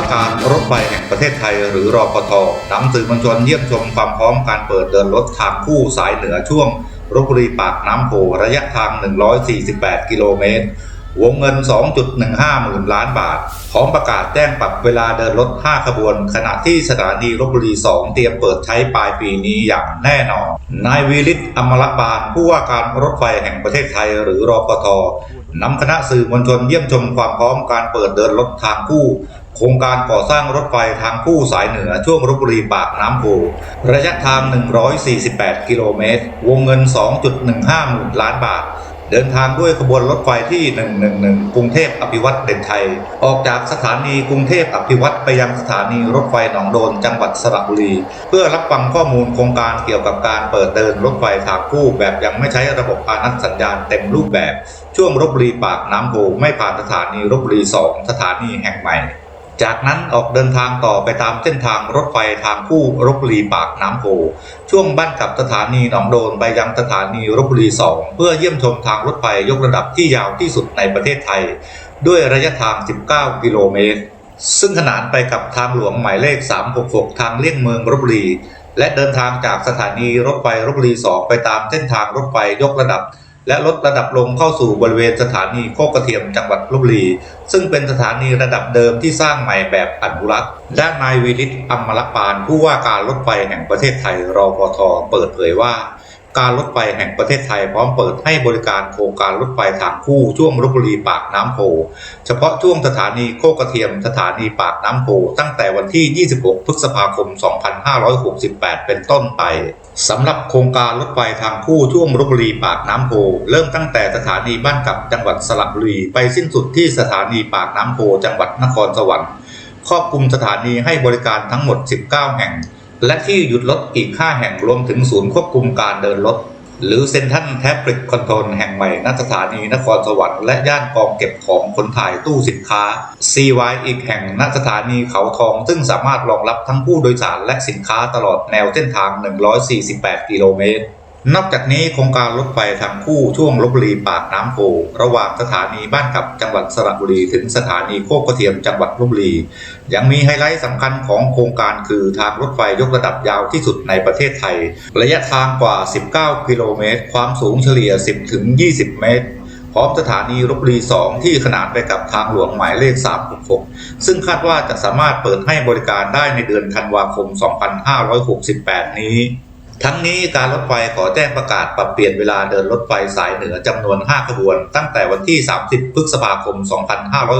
ว่าการรถไฟแห่งประเทศไทยหรือรอปทนำสื่อมวลชนเยี่ยมชมความพร้อมการเปิดเดินรถทางคู่สายเหนือช่วงรบบุรีปากน้ำโพระยะทาง 148 กิโลเมตร วงเงิน 2.15 หมื่นล้านบาท พร้อมประกาศแจ้งปรับเวลาเดินรถ 5 ขบวน ขณะที่สถานีรบบุรี 2 เตรียมเปิดใช้ปลายปีนี้อย่างแน่นอน นายวีริศอมรบาลผู้ว่าการรถไฟแห่งประเทศไทยหรือรอปทนำคณะสื่อมวลชนเยี่ยมชมความพร้อมการเปิดเดินรถทางคู่ โครงการก่อสร้างรถไฟทางคู่สายเหนือช่วงรบบุรีปากน้ำโพระยะทาง 148 กิโลเมตร วงเงิน 2.15หมื่นล้านบาท เดินทางด้วยขบวนรถไฟที่ 111 กรุงเทพอภิวัตเด่นชัย ออกจากสถานีกรุงเทพอภิวัตไปยังสถานีรถไฟหนองโดนจังหวัดสระบุรี เพื่อรับฟังข้อมูลโครงการเกี่ยวกับการเปิดเดินรถไฟทางคู่แบบยังไม่ใช้ระบบอานัดสัญญาณเต็มรูปแบบ ช่วงรบบุรีปากน้ำโพไม่ผ่านสถานีรบบุรี 2 สถานีแห่งใหม่ จากนั้นออกเดินทางต่อไปตามเส้นทางรถไฟทางคู่รบบุรีปากน้ำโพช่วงบ้านกับสถานีหนองโดนไปยังสถานีรบบุรี 2 เพื่อเยี่ยมชมทางรถไฟยกระดับที่ยาวที่สุดในประเทศไทย ด้วยระยะทาง 19 กิโลเมตร ซึ่งขนานไปกับทางหลวงหมายเลข 366 ทางเลี่ยงเมืองรบบุรี และเดินทางจากสถานีรถไฟรบบุรี 2 ไปตามเส้นทางรถไฟยกระดับ และลดระดับลงเข้าสู่บริเวณสถานีโคกกระเทียมจังหวัดลบบุรี ซึ่งเป็นสถานีระดับเดิมที่สร้างใหม่แบบอนุรักษ์ด้านนายวิริศอมรปานผู้ว่าการรถไฟแห่งประเทศไทยรอปทเปิดเผยว่า การรถไฟแห่งประเทศไทยพร้อมเปิดให้บริการโครงการรถไฟทางคู่ช่วงลบบุรีปากน้ำโพ เฉพาะช่วงสถานีโคกกระเทียมสถานีปากน้ำโพ ตั้งแต่วันที่ 26 พฤษภาคม 2568 เป็นต้นไปสำหรับโครงการรถไฟทางคู่ช่วงลบบุรีปากน้ำโพ เริ่มตั้งแต่สถานีบ้านกับจังหวัดสระบุรี ไปสิ้นสุดที่สถานีปากน้ำโพ จังหวัดนครสวรรค์ครอบคลุมสถานีให้บริการทั้งหมด 19 แห่ง และที่หยุดรถอีก 5 แห่งรวมถึงศูนย์ควบคุมการเดินรถ หรือเซ็นทันแท็บริดคอนโทรลแห่งใหม่ณสถานีนครสวรรค์และย่านกองเก็บของขนถ่ายตู้สินค้า CY อีกแห่งณสถานีเขาทอง ซึ่งสามารถรองรับทั้งผู้โดยสารและสินค้าตลอดแนวเส้นทาง 148 กิโลเมตร นอกจากนี้โครงการรถไฟทางคู่ช่วงลบบุรีปากน้ำโพระหว่างสถานีบ้านกับจังหวัดสระบุรีถึงสถานีโคกกระเทียมจังหวัดลบบุรี ยังมีไฮไลท์สำคัญของโครงการคือทางรถไฟยกระดับยาวที่สุดในประเทศไทย ระยะทางกว่า 19 กิโลเมตร ความสูงเฉลี่ย 10 ถึง 20 เมตรพร้อมสถานีรบบุรี 2 ที่ขนานไปกับทางหลวงหมายเลข 366 ซึ่งคาดว่าจะสามารถเปิดให้บริการได้ในเดือนธันวาคม 2568 นี้ ทั้งนี้การรถไฟขอแจ้งประกาศปรับเปลี่ยนเวลาเดินรถไฟสายเหนือจำนวน 5 ขบวน ตั้งแต่วันที่ 30 พฤษภาคม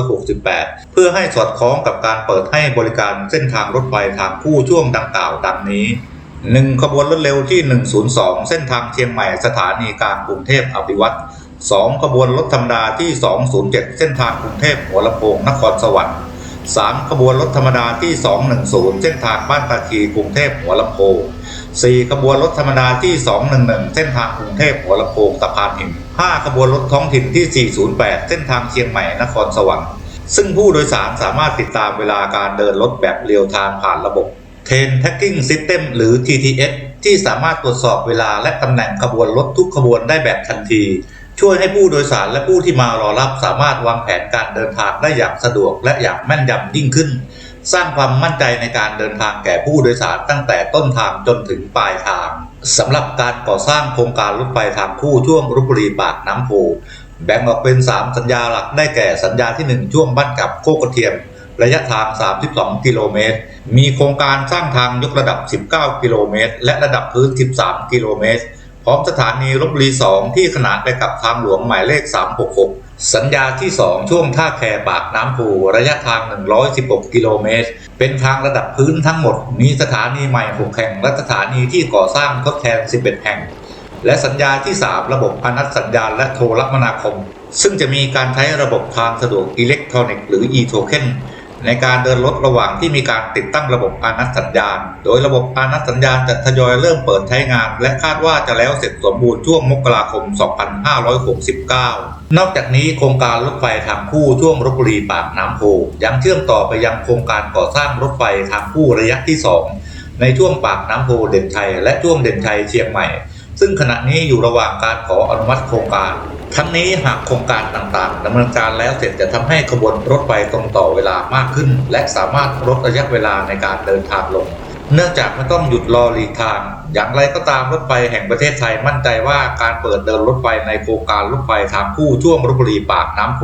2568 เพื่อให้สอดคล้องกับการเปิดให้บริการเส้นทางรถไฟทางคู่ช่วงดังกล่าวดังนี้ 1 ขบวนรถเร็วที่ 102 เส้นทางเชียงใหม่สถานีกลางกรุงเทพอภิวัตร 2 ขบวนรถธรรมดาที่ 207 เส้นทางกรุงเทพหัวลำโพงนครสวรรค์ 3 ขบวนรถธรรมดาที่ 210 เส้นทางบ้านตาคีกรุงเทพหัวลำโพง 4ขบวนรถธรรมดาที่ 211 เส้นทางกรุงเทพหัวลำโพงสะพานหิน5ขบวนรถท้องถิ่นที่ 408 เส้นทางเชียงใหม่นครสวรรค์ซึ่งผู้โดยสารสามารถติดตามเวลาการเดินรถแบบเรียลไทม์ผ่านระบบ Train Tracking System หรือ TTS ที่สามารถตรวจสอบเวลาและตำแหน่งขบวนรถทุกขบวนได้แบบทันที ช่วยให้ผู้โดยสารและผู้ที่มารอรับสามารถวางแผนการเดินทางได้อย่างสะดวกและอย่างแม่นยำยิ่งขึ้น สร้างความมั่นใจในการเดินทางแก่ผู้โดยสารตั้งแต่ต้นทางจนถึงปลายทางสำหรับการก่อสร้างโครงการรถไฟทางคู่ช่วงรบบุรีปากน้ำโพแบ่งออกเป็น 3 สัญญาหลักได้แก่สัญญาที่ 1 ช่วงบ้านกับโคกกระเทียม ระยะทาง 32 กิโลเมตร มีโครงการสร้างทางยกระดับ 19 กิโลเมตร และระดับพื้น 13 กิโลเมตร พร้อมสถานีรบบุรี 2 ที่ขนานไปกับทางหลวงหมายเลข 366 สัญญาที่ 2 ช่วงท่าแคปากน้ำผูระยะทาง 116 กิโลเมตร เป็นทางระดับพื้นทั้งหมด มีสถานีใหม่ 6 แห่ง และสถานีที่ก่อสร้างทดแทน 11 แห่ง และสัญญาที่ 3 ระบบอนัสัญญาณและโทรคมนาคม ซึ่งจะมีการใช้ระบบทางสะดวกอิเล็กทรอนิกส์หรือ e-token ในการเดินรถระหว่างที่มีการติดตั้งระบบอานัตสัญญาณ โดยระบบอานัตสัญญาณจะทยอยเริ่มเปิดใช้งาน และคาดว่าจะแล้วเสร็จสมบูรณ์ช่วงมกราคม 2569 นอกจากนี้โครงการรถไฟทางคู่ช่วงรบบุรีปากน้ำโพยังเชื่อมต่อไปยังโครงการก่อสร้างรถไฟทางคู่ระยะที่ 2 ในช่วงปากน้ำโพเด่นชัยและช่วงเด่นชัยเชียงใหม่ ซึ่งขณะนี้อยู่ระหว่างการขออนุมัติโครงการ ทั้งนี้หากโครงการต่างๆดำเนินการแล้วเสร็จจะทำให้ขบวนรถไฟตรงต่อเวลามากขึ้น และสามารถลดระยะเวลาในการเดินทางลง เนื่องจากไม่ต้องหยุดรอหลีกทาง อย่างไรก็ตามรถไฟแห่งประเทศไทยมั่นใจว่าการเปิดเดินรถไฟในโครงการรถไฟทางคู่ช่วงลพบุรีปากน้ำโพ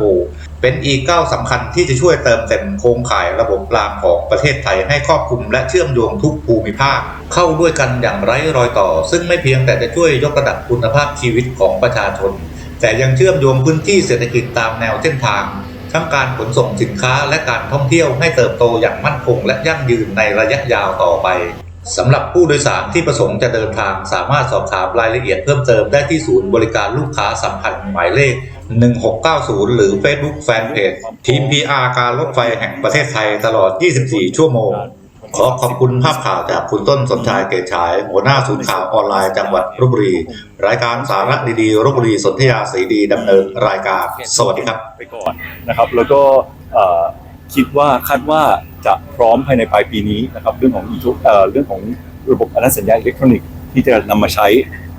เป็นอีกก้าวสำคัญที่จะช่วยเติมเต็มโครงข่ายระบบรางของประเทศไทยให้ครอบคลุมและเชื่อมโยงทุกภูมิภาค เข้าด้วยกันอย่างไร้รอยต่อ ซึ่งไม่เพียงแต่จะช่วยยกระดับคุณภาพชีวิตของประชาชน แต่ยังเชื่อมโยงพื้นที่เศรษฐกิจตามแนวเส้นทาง ทั้งการขนส่งสินค้าและการท่องเที่ยวให้เติบโตอย่างมั่นคงและยั่งยืนในระยะยาวต่อไปสำหรับผู้โดยสารที่ประสงค์จะเดินทางสามารถสอบถามรายละเอียดเพิ่มเติมได้ที่ศูนย์บริการลูกค้าสัมพันธ์หมายเลข 1690 หรือ Facebook Fanpage ทีม PR การรถไฟแห่งประเทศไทยตลอด 24 ชั่วโมง ขอขอบคุณภาพข่าวจากคุณต้นสมชายเกตฉาย หัวหน้าศูนย์ข่าวออนไลน์จังหวัดลบบุรี รายการสาระดีๆลบบุรีสนธยาสีดีดำเนินรายการ สวัสดีครับ ไปก่อนนะครับแล้วก็คิดว่าคาดว่าจะพร้อมภายในปลายปีนี้นะครับเรื่องของเอ่อเรื่องของระบบอนุสัญญาอิเล็กทรอนิกส์ที่จะนำมาใช้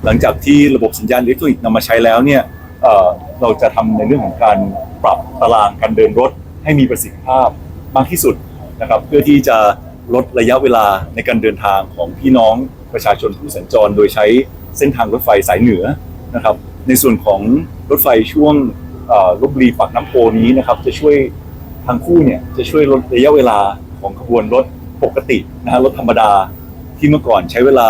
หลังจากที่ระบบสัญญาณอิเล็กทรอนิกส์นำมาใช้แล้วเนี่ยเอ่อเราจะทำในเรื่องของการปรับตารางการเดินรถให้มีประสิทธิภาพมากที่สุดนะครับเพื่อที่จะ ลดระยะเวลาในการเดินทางของพี่น้องประชาชนผู้สัญจร โดยใช้เส้นทางรถไฟสายเหนือนะครับ ในส่วนของรถไฟช่วงลบบุรีปากน้ำโพนี้นะครับ จะช่วยทางคู่เนี่ยจะช่วยลดระยะเวลาของขบวนรถปกตินะฮะรถธรรมดาที่เมื่อก่อนใช้เวลา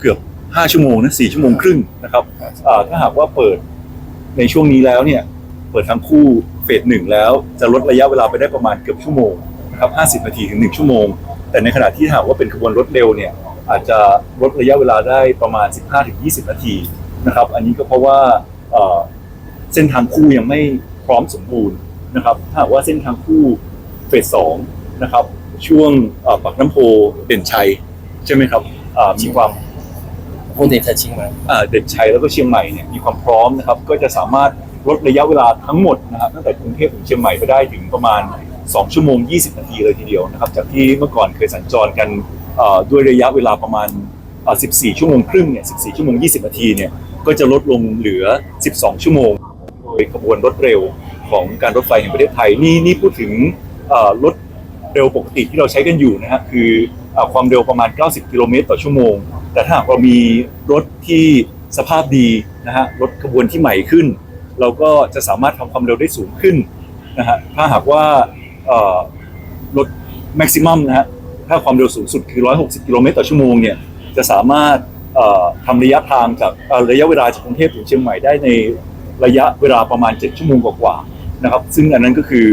เกือบ 5 ชั่วโมงนะ4ชั่วโมงครึ่งนะครับถ้าหากว่าเปิดในช่วงนี้แล้วเนี่ยเปิดทางคู่เฟสหนึ่งแล้วจะลดระยะเวลาไปได้ประมาณเกือบชั่วโมงนะครับ 50 นาทีถึง 1 ชั่วโมง แต่ในขณะที่หากว่าเป็นขบวนรถเร็วเนี่ยอาจจะลดระยะเวลาได้ประมาณ 15-20 นาทีนะครับ อันนี้ก็เพราะว่าเอ่อเส้นทางคู่ยังไม่พร้อมสมบูรณ์นะครับถ้าหากว่าเส้นทางคู่เฟสสองนะครับ ช่วงเอ่อปากน้ำโพเด่นชัย ใช่ไหมครับอ่ามีความพูดถึงเธอชิงไหมอ่าเด่นชัยแล้วก็เชียงใหม่เนี่ยมีความพร้อมนะครับ ก็จะสามารถลดระยะเวลาทั้งหมดนะครับตั้งแต่กรุงเทพถึงเชียงใหม่ไปได้ถึงประมาณ 2 ชั่วโมง 20 นาทีเลยทีเดียวนะครับจากที่เมื่อก่อนเคยสัญจรกันด้วยระยะเวลาประมาณ 14 ชั่วโมงครึ่งเนี่ย 14 ชั่วโมง 20 นาทีเนี่ยก็จะลดลงเหลือ 12 ชั่วโมง โดยขบวนรถเร็วของการรถไฟแห่งประเทศไทยนี่นี่พูดถึงรถเร็วปกติที่เราใช้กันอยู่นะฮะคือเอ่อความเร็วประมาณ 90 กิโลเมตรต่อชั่วโมง แต่ถ้าหากเรามีรถที่สภาพดีนะฮะรถขบวนที่ใหม่ขึ้น เราก็จะสามารถทำความเร็วได้สูงขึ้นนะฮะถ้าหากว่า รถแม็กซิมัมนะฮะถ้าความเร็วสูงสุดคือ 160 กิโลเมตรต่อชั่วโมงเนี่ยจะสามารถทำระยะทางจากระยะเวลาจากกรุงเทพถึงเชียงใหม่ได้ในระยะเวลาประมาณ 7 ชั่วโมงกว่าๆนะครับ ซึ่งอันนั้นก็คือ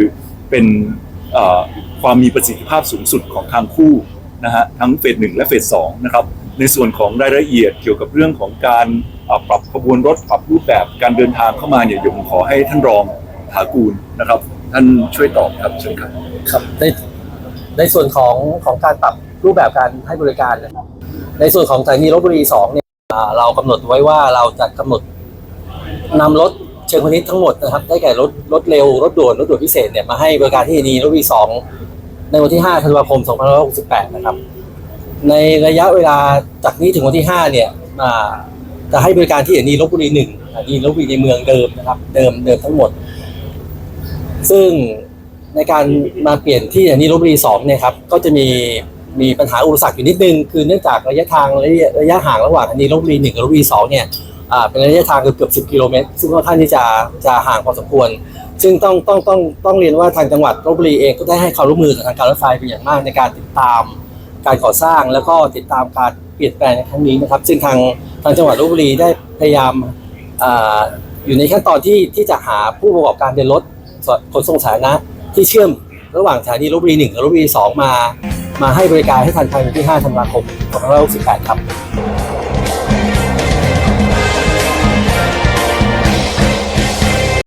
เป็นความมีประสิทธิภาพสูงสุดของทางคู่นะฮะทั้งเฟสหนึ่งและเฟสสองนะครับในส่วนของรายละเอียดเกี่ยวกับเรื่องของการปรับขบวนรถปรับรูปแบบการเดินทางเข้ามาเนี่ยยวผมขอให้ท่านรองถากูลนะครับ ท่านช่วยตอบครับเชิญครับ ครับในในส่วนของของการปรับรูปแบบการให้บริการนะครับในส่วนของสถานีลบบุรีสองเนี่ยอ่าเรากำหนดไว้ว่าเราจะกำหนดนำรถเชิงพาณิชย์ทั้งหมดนะครับ ได้แก่รถรถเร็วรถด่วนรถด่วนพิเศษเนี่ยมาให้บริการที่สถานีลบบุรีสองในวันที่5ธันวาคม2568นะครับ ในระยะเวลาจากนี้ถึงวันที่5เนี่ยอ่าจะให้บริการที่สถานีลบบุรีหนึ่งสถานีลบบุรีในเมืองเดิมนะครับ เดิมเดิมทั้งหมด ซึ่งในการมาเปลี่ยนที่อย่างนี้ลบบุรีสองเนี่ยครับก็จะมีมีปัญหาอุปสรรคอยู่นิดนึง คือเนื่องจากระยะทางระยะระยะห่างระหว่างอันนี้ลบบุรีหนึ่งกับลบบุรีสองเนี่ยอ่าเป็นระยะทางเกือบเกือบสิบกิโลเมตรซึ่งค่อนข้างที่จะจะห่างพอสมควร ซึ่งต้องต้องต้องต้องเรียนว่าทางจังหวัดลบบุรีเองก็ได้ให้ความร่วมมือกับทางการรถไฟเป็นอย่างมากในการติดตามการก่อสร้างแล้วก็ติดตามการเปลี่ยนแปลงในครั้งนี้นะครับ ซึ่งทางทางจังหวัดลบบุรีได้พยายามอ่าอยู่ในขั้นตอนที่ที่จะหาผู้ประกอบการเดินรถ ขนส่งสาธารณะที่เชื่อมระหว่างสถานีลบบุรี1กับลบบุรี2มา มาให้บริการให้ทันภายในวันที่ 5 ธันวาคม 2568 ครับ